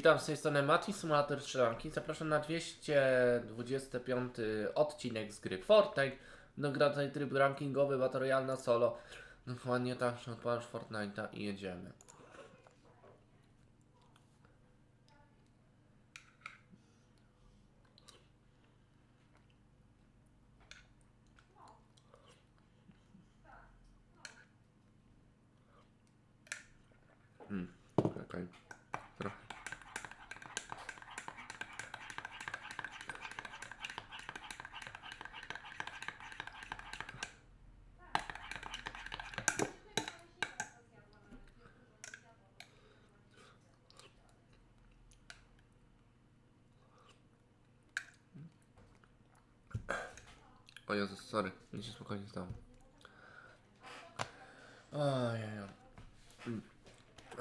Witam z tej strony Mati, Simulator Strzelanki. Zapraszam na 225 odcinek z gry Fortnite. No gra tutaj tryb rankingowy, Battle Royale na solo. Dokładnie tak, odpalasz Fortnite'a i jedziemy. Hmm, czekaj. O Jezus, sorry, nic się spokojnie stało. Ojej. Mm.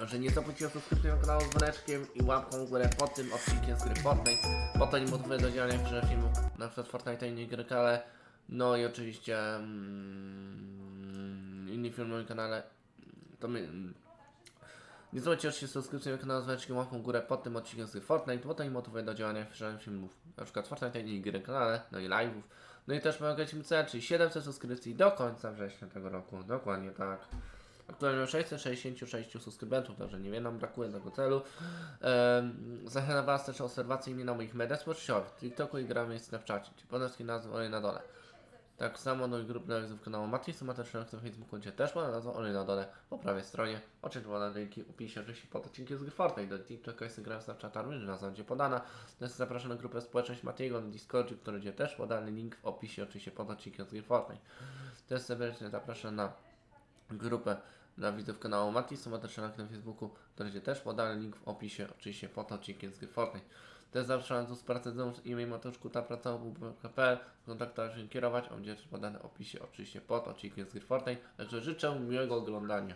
Że nie zapłacicie o subskrypcję na kanał z dzwoneczkiem i łapką w górę pod tym odcinkiem z gry Fortnite. To nie motywuję do działania w filmów, na przykład Fortnite i innej gry, ale no i oczywiście mm, inni filmy na moim kanale. To my, mm, nie zapłacicie oczywiście subskrypcję na kanał z dzwoneczkiem, łapką w górę pod tym odcinkiem z gry Fortnite, bo to nie motywuję do działania w filmów, na przykład Fortnite i innej gry kanale, no i live'ów. No i też pomagać mi cel, czyli 700 subskrypcji do końca września tego roku. Dokładnie tak. Aktualnie mam 666 subskrybentów, także niewiele nam brakuje do tego celu. Zachęcam Was też o obserwację mnie na moich mediach społecznościowych, TikToku i gram jest na czacie, czy podawskie nazwy olej na dole. Tak samo do grup na w kanału Matrix, ma też na Facebooku, gdzie też ma nazwę olej na dole po prawej stronie. Podane linki opisie, oczywiście pod odcinkiem z gry Fortnite, do TikToka jest gram Snapchata, również nazwa będzie podana. Teraz zapraszam na grupę społeczność Matiego na Discordzie, który będzie też podany link w opisie, oczywiście pod odcinkiem z gry Fortnite. Serdecznie zapraszam na grupę dla widzów kanału Matis, ma też na Facebooku, to będzie też podany link w opisie, oczywiście pod odcinkiem z gry. Też zapraszam tu z imię Mateuszku, ta praca www.pl, kontaktować się kierować, on podany w opisie, oczywiście pod odcinkiem z gry. Także życzę miłego oglądania.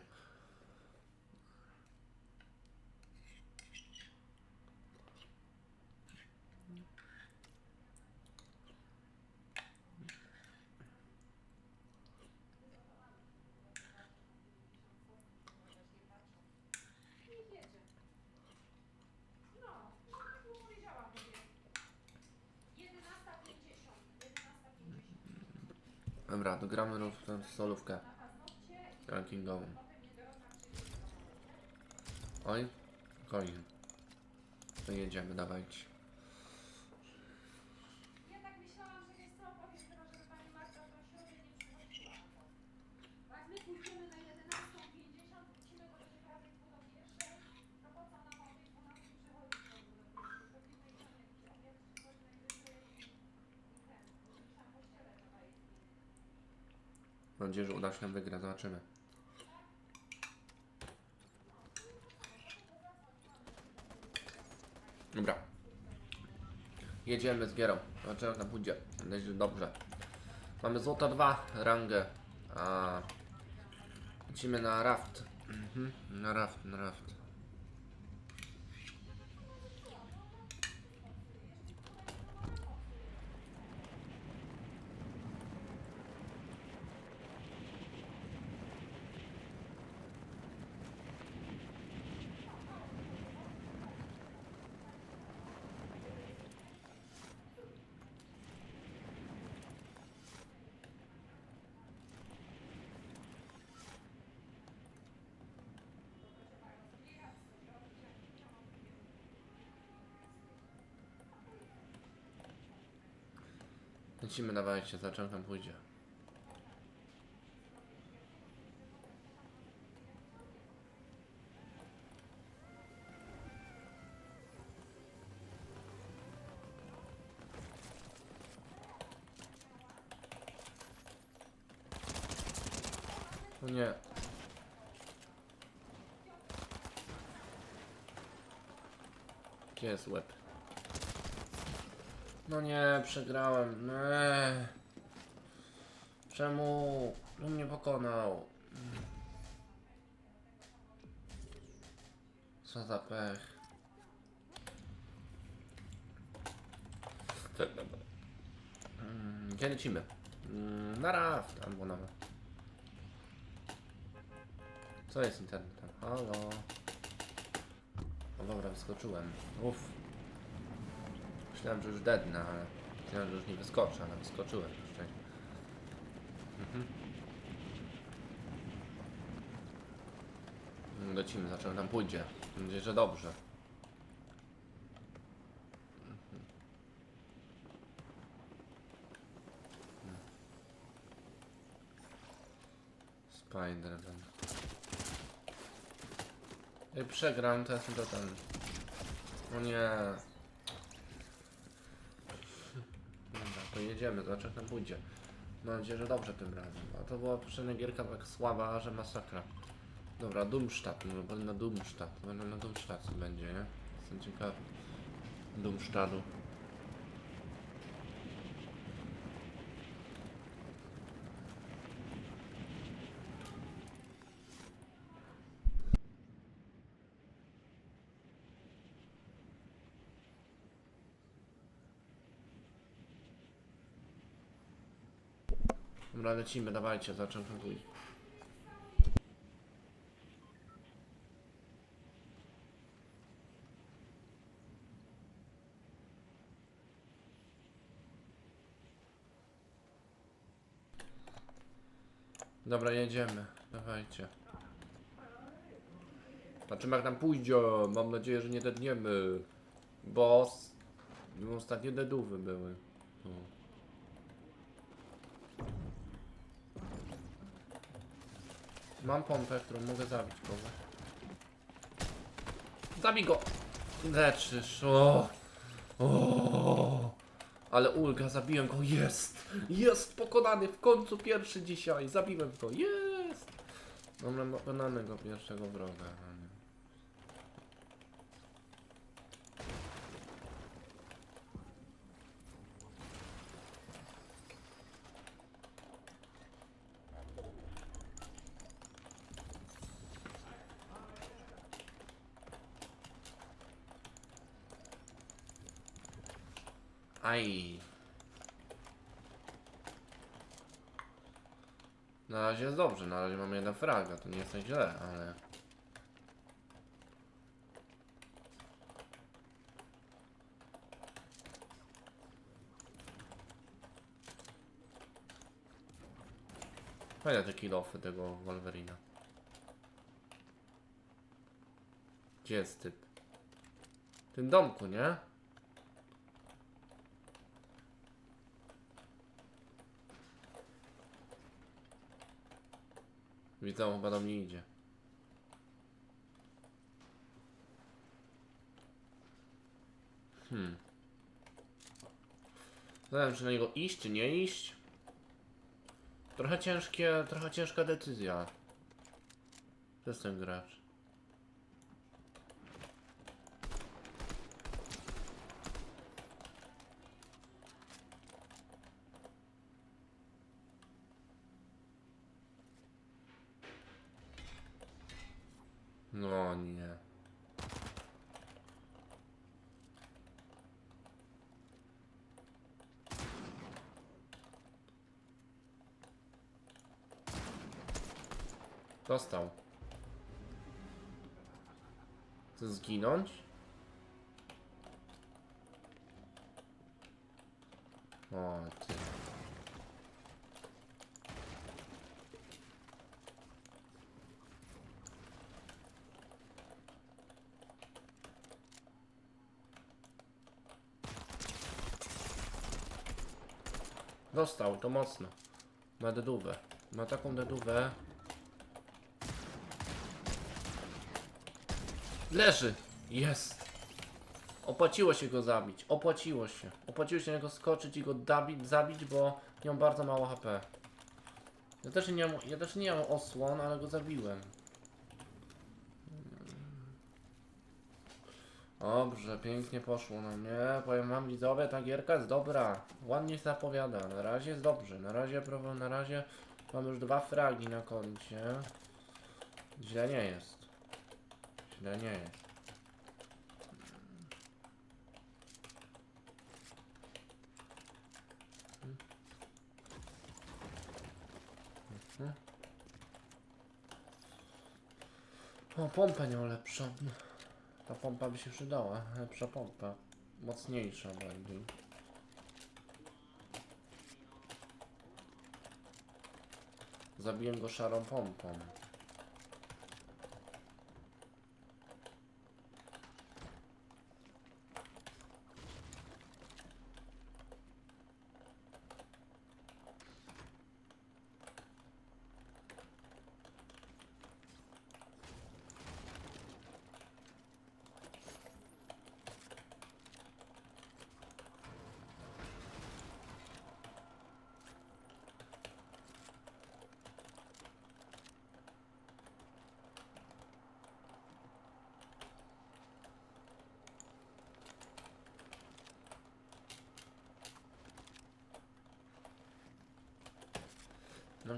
Dobra, dogramy tę solówkę rankingową. Oj, spokojnie. To jedziemy, dawajcie. Ja tak myślałam, że wiesz co, powiem teraz, żeby pani Marta w tą środę nie przychodziła. Bo jak my pójdziemy na 11.50, wrócimy bo będzie prawie pół do pierwszej, to po co nam o tej 12 przychodzić w ogóle? Robimy i tam jakiś obiad, czy coś najwyżej i i ten, musimy tam pościelę trzeba jej zmienić. Mam nadzieję, że uda się nam wygrać, zobaczymy. Dobra. Jedziemy z gierą. Zobaczymy jak nam pójdzie. Dobrze. Mamy złoto 2, rangę. A lecimy na raft. Mhm. Na raft, na raft. Lecimy, dawajcie, zobaczymy jak nam pójdzie. O nie. Gdzie jest łeb? No nie, przegrałem. Nie. Czemu? On mnie pokonał. Co za pech. Mm, Gdzie lecimy? Mm, Na raft albo. Co jest internetem? Halo? O dobra, wyskoczyłem. Uff. Myślałem, że już deadnę, ale... Myślałem, że już nie wyskoczę, ale wyskoczyłem jeszcze. Mhm. Lecimy, zacząłem tam pójdzie. Mam nadzieję, że dobrze. Mhm. Spider-Man. Jak przegram, to jestem to ten. O nie. Dobra, to jedziemy, zobaczymy jak nam pójdzie. Mam nadzieję, że dobrze tym razem. A to była poprzednia gierka tak słaba, że masakra. Dobra, Dumstadt, no bo na Dumstadt. Będę na Dumstadt będzie, nie? Jestem ciekawy. Dumstadu. Dobra, lecimy, dawajcie, zacząłem pójść. Dobra, jedziemy. Dawajcie. Zobaczymy jak nam pójdzie. Mam nadzieję, że nie dedniemy. Boss. Ostatnie dedówy były. Tu. Mam pompę, którą mogę zabić kogoś. Zabij go! Leczysz, o! o! Ale ulga, zabiłem go, jest! Jest pokonany, w końcu pierwszy dzisiaj, zabiłem go, jest! Dobra, pokonamy go pierwszego wroga. no nie. Aj. Na razie jest dobrze, na razie mamy jeden fraga, to nie jest tak źle, ale... Fajne te kilofy tego Wolverina. Gdzie jest typ? W tym domku, nie? Widzę, chyba do mnie idzie. Hmm. Zastanawiam się, czy na niego iść, czy nie iść. Trochę ciężkie, trochę ciężka decyzja. To jest ten gracz. No nie. Dostał. Chce zginąć? O ty. Dostał, to mocno. Ma dedówę. Ma taką dedówę. Leży! Jest! Opłaciło się go zabić. Opłaciło się. Opłaciło się na niego skoczyć i go dabić, zabić, bo miał bardzo mało HP. Ja też nie mam, ja też nie mam osłon, ale go zabiłem. Dobrze, pięknie poszło na mnie. Powiem wam widzowie, ta gierka jest dobra. Ładnie zapowiada. Na razie jest dobrze. Na razie, prawo, na razie mam już dwa fragi na koncie. Źle nie jest. Źle nie jest. Mhm. O, pompę nie lepszą. Ta pompa by się przydała, lepsza pompa. Mocniejsza bardziej. Zabiłem go szarą pompą.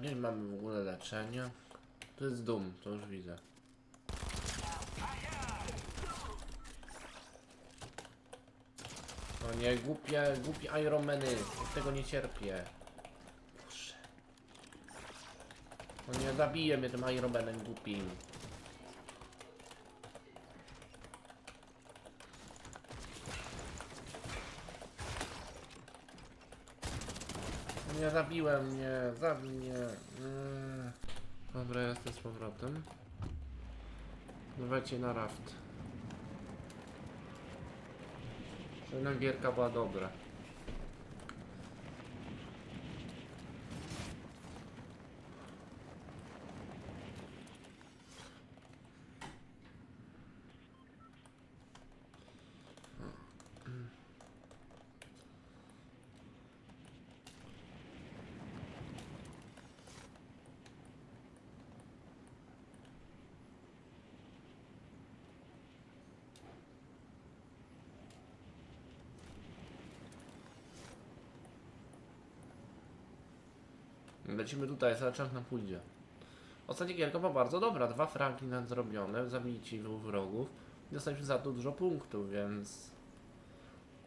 Gdzieś mamy w ogóle leczenie. To jest dum, to już widzę. O nie, głupie, głupie Ironmany. Tego nie cierpię. Boże. O nie, zabije mnie tym Ironmanem głupim. Nie zabiłem mnie, zabij mnie. Mm. Dobra, jestem z powrotem. Dawajcie na raft. Jedna gierka była dobra. Lecimy tutaj, czas nam pójdzie. Ostatnia gierka była bardzo dobra. Dwa franki nam zrobione, zabijcie dwóch wrogów. Dostaliśmy za to dużo punktów, więc...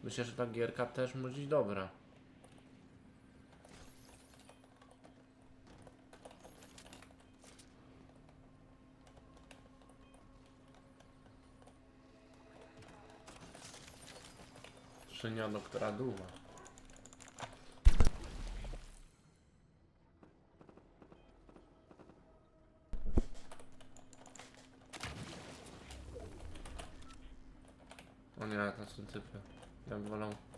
Myślę, że ta gierka też może być dobra. Szyniono, która duwa. O nie, to są typy. Ja bym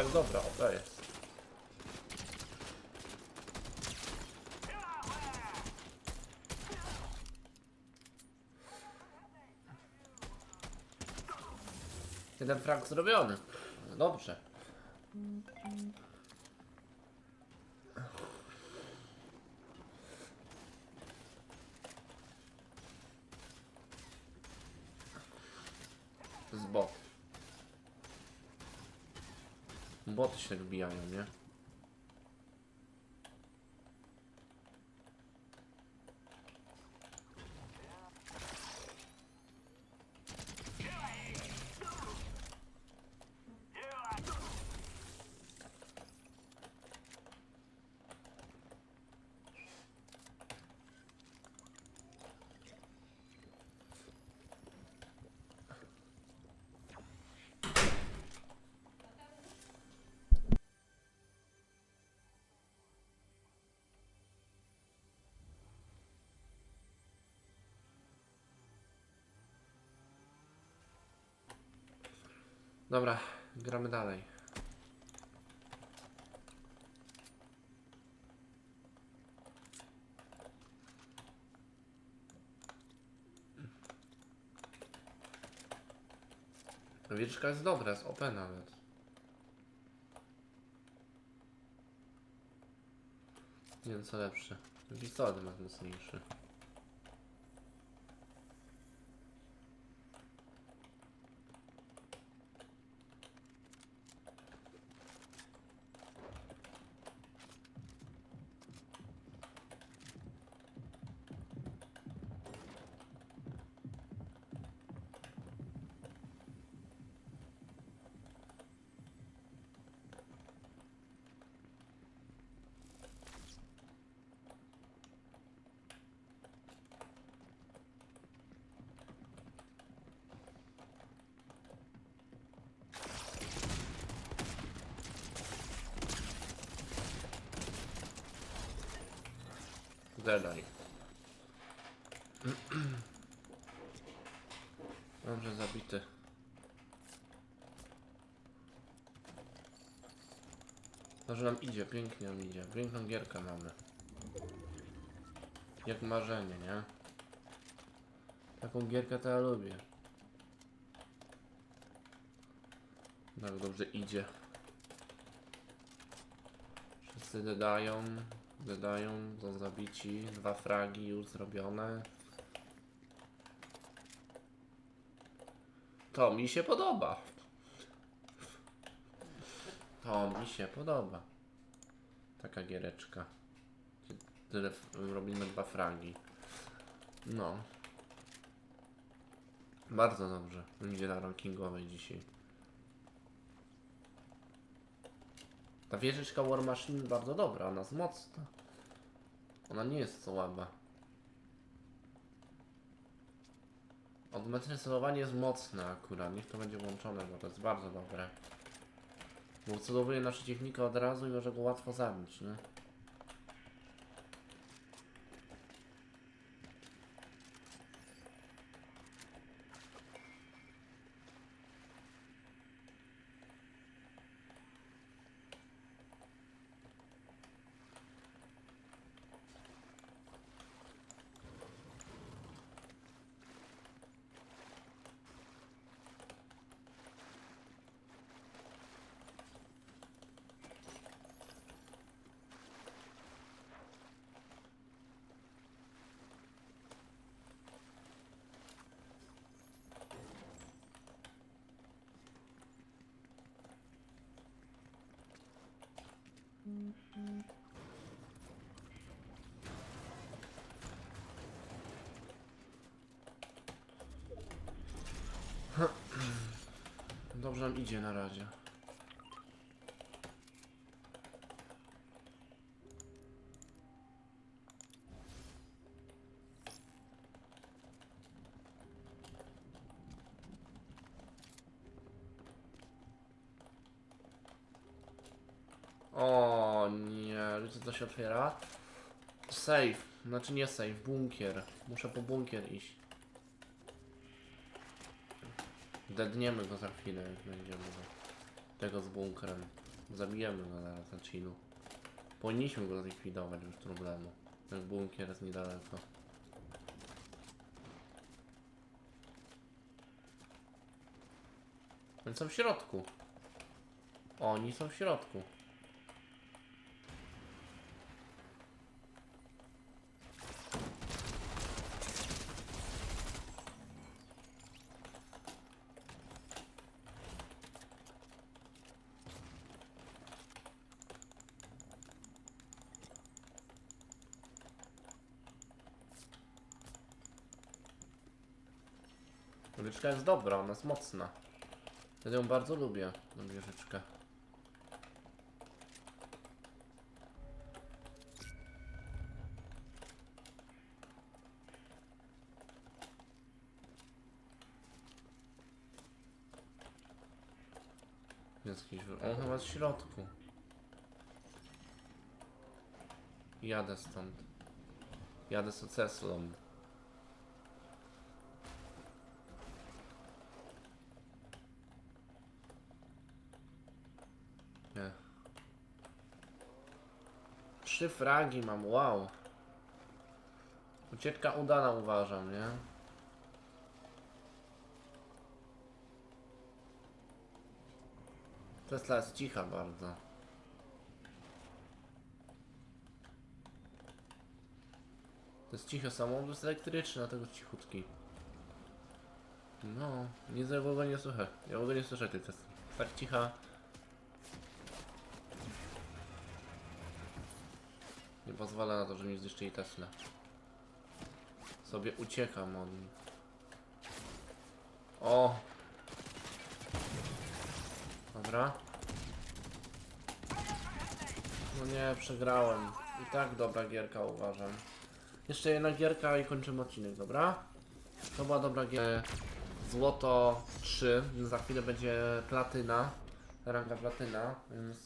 jest dobra, jest. Jeden frag zrobiony. No Dobrze. To jest bot. Boty się wbijają, nie? Gramy dalej. Wieczka jest dobra, jest OP nawet. Nie wiem co lepsze. Pistolet ma mocniejszy. Zadaj. Dobrze zabity. Dobrze nam idzie, pięknie nam idzie. Piękną gierkę mamy. Jak marzenie, nie? Taką gierkę to ja lubię. Tak dobrze idzie. Wszyscy dodają, dodają, są zabici, dwa fragi już zrobione. To mi się podoba. To mi się podoba. Taka giereczka. Tyle robimy dwa fragi. No. Bardzo dobrze. Idzie na rankingowej dzisiaj. Ta wieżyczka War Machine bardzo dobra, ona jest mocna. Ona nie jest słaba. Odmetne celowanie jest mocne akurat, niech to będzie włączone, bo to jest bardzo dobre. Bo celowuje na przeciwnika od razu i może go łatwo zabić, nie? Dobrze nam idzie na razie. O nie, wiecie co się otwiera? Safe, znaczy nie safe, bunkier. Muszę po bunkier iść. Dedniemy go za chwilę, jak będziemy go. Tego z bunkrem. Zabijemy go zaraz na chillu. Powinniśmy go zlikwidować bez problemu. Ten bunkier jest niedaleko. Oni są w środku. Oni są w środku. Jest dobra, ona jest mocna. Ja ją bardzo lubię, tę wieżyczkę. Jest jakiś... On chyba w środku. Jadę stąd. Jadę z Ceslą. Nie. Trzy fragi mam, wow. Ucieczka udana uważam, nie? Tesla jest cicha bardzo. To jest cicho samochód, jest elektryczny, dlatego cichutki. No, nic w ogóle nie słyszę. Ja w ogóle nie słyszę tej Tesli. Tak cicha. Nie pozwala na to, że mi zniszczyli Tesla. Sobie uciekam od nich. O! Dobra. No nie, przegrałem. I tak dobra gierka uważam. Jeszcze jedna gierka i kończymy odcinek, dobra? To była dobra gierka. Złoto 3, za chwilę będzie platyna. Ranga platyna, więc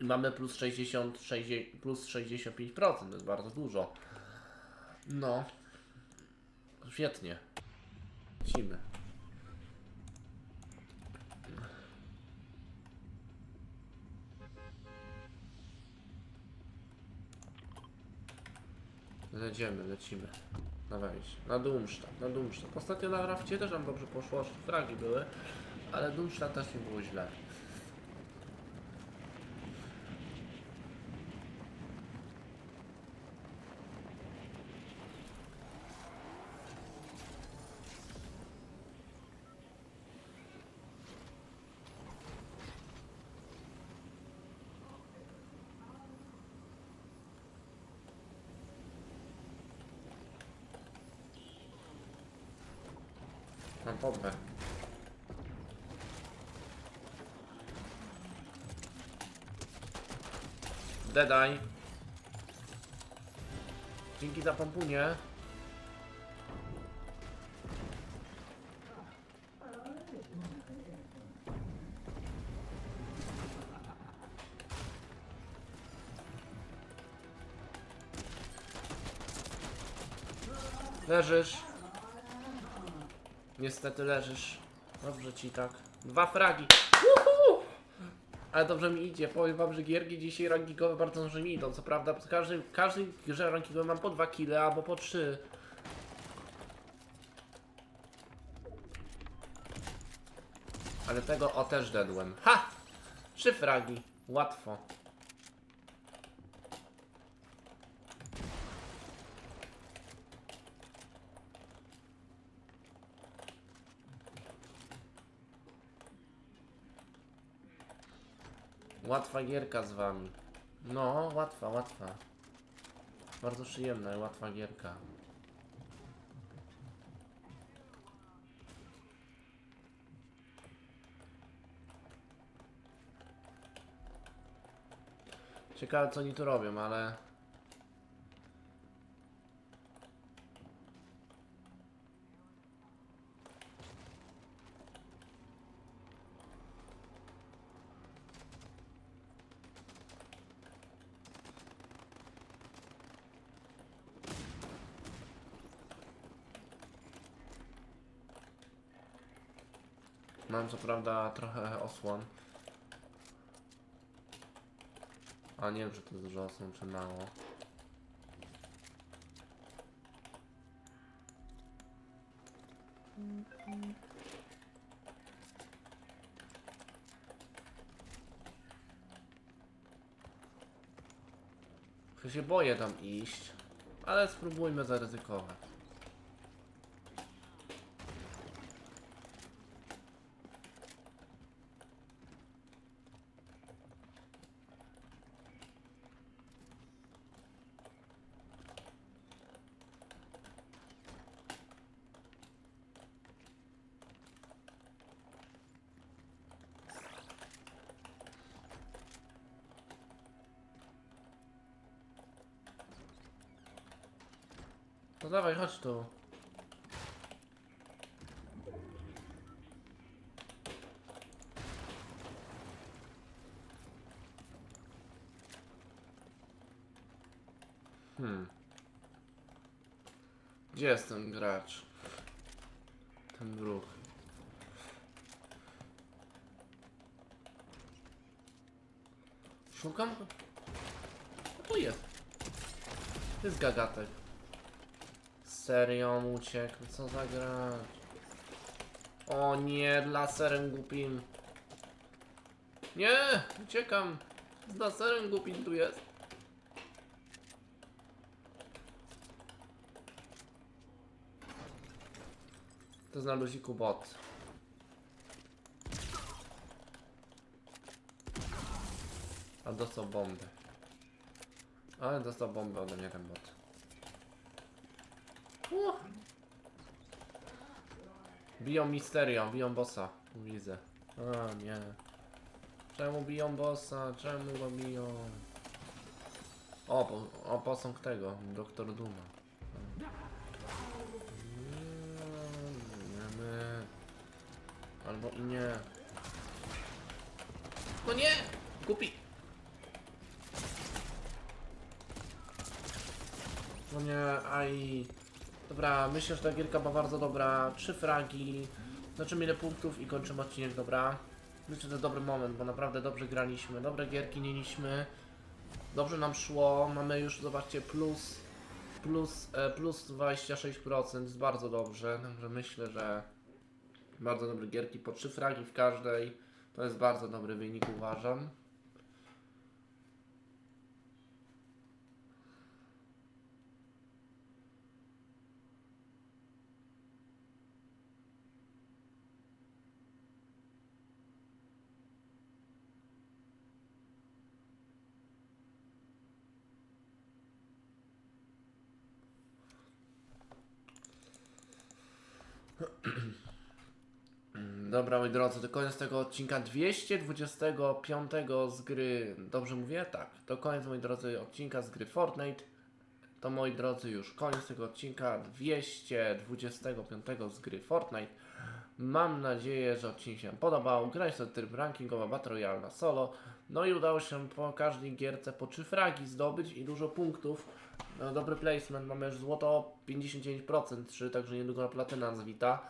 mamy plus 60, 60 plus 65%, to jest bardzo dużo. No. Świetnie. Lecimy. Lecimy, lecimy. Na wejście. Na Dumsztat, na Dumsztat. Ostatnio na Rafcie też nam dobrze poszło, aż fragi były, ale Dumsztat też nie było źle. Mam pompę. Dedaj. Dzięki za. Leżysz. Niestety leżysz. Dobrze ci tak. Dwa fragi. Ale dobrze mi idzie. Powiem wam, że gierki dzisiaj rankingowe bardzo dobrze mi idą. Co prawda w każdej, każdej grze rankingowej mam po dwa kile albo po trzy. Ale tego o też dedłem. Ha! Trzy fragi. Łatwo. Łatwa gierka z wami. No, łatwa, łatwa. Bardzo przyjemna i łatwa gierka. Ciekawe co oni tu robią, ale... Mam co prawda trochę osłon. A nie wiem, czy to dużo są, czy mało. Ja się boję tam iść, ale spróbujmy zaryzykować. No dawaj, chodź tu. Hmm. Gdzie jest ten gracz? Ten ruch. Szukam. No tu jest. To jest gagatek. Serio uciekł, co za gracz? O nie, laserem głupim. Nie, uciekam. Z laserem głupim tu jest. To jest na luziku bot. A dostał bombę. Ale dostał bombę ode mnie ten bot. Uh. Biją Misterio, biją bossa. Widzę. A nie. Czemu biją bossa? Czemu go biją? O, po, o posąg tego, Doktor Duma. Albo i nie. No nie! Kupi! No nie, aj. Dobra, myślę, że ta gierka była bardzo dobra. Trzy fragi. Zobaczymy ile punktów i kończymy odcinek, dobra. Myślę, że to dobry moment, bo naprawdę dobrze graliśmy. Dobre gierki mieliśmy. Dobrze nam szło. Mamy już, zobaczcie, plus plus, e, plus 26%. Jest bardzo dobrze. Także myślę, że bardzo dobre gierki. Po trzy fragi w każdej. To jest bardzo dobry wynik, uważam. Dobra, moi drodzy, to koniec tego odcinka 225 z gry. Dobrze mówię? Tak. To koniec, moi drodzy, odcinka z gry Fortnite. To moi drodzy, już koniec tego odcinka 225 z gry Fortnite. Mam nadzieję, że odcinek się podobał. Grać to tryb rankingowa Battle Royale na solo. No i udało się po każdej gierce po 3 fragi zdobyć i dużo punktów. No, dobry placement, mamy już złoto 59%, czy także niedługo na platyna nas wita.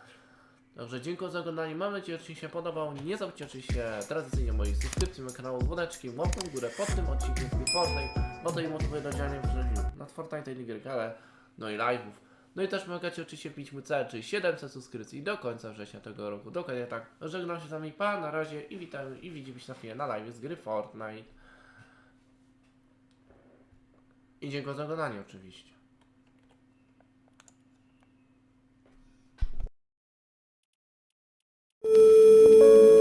Także dziękuję za oglądanie, mam nadzieję, że Ci się podobał. Nie zapomnijcie oczywiście tradycyjnie mojej subskrypcji, mojego kanału dzwoneczkiem, łapką w górę pod tym odcinkiem z Fortnite, bo to i motywuje do działania w życiu nad Fortnite i Ligę no i live'ów. No i też pomagacie oczywiście wbić mu cel, czyli 700 subskrypcji do końca września tego roku. Dokładnie tak. Żegnam się z Wami, pa, na razie i witamy i widzimy się na filmie na live z gry Fortnite. I dziękuję za oglądanie oczywiście. you.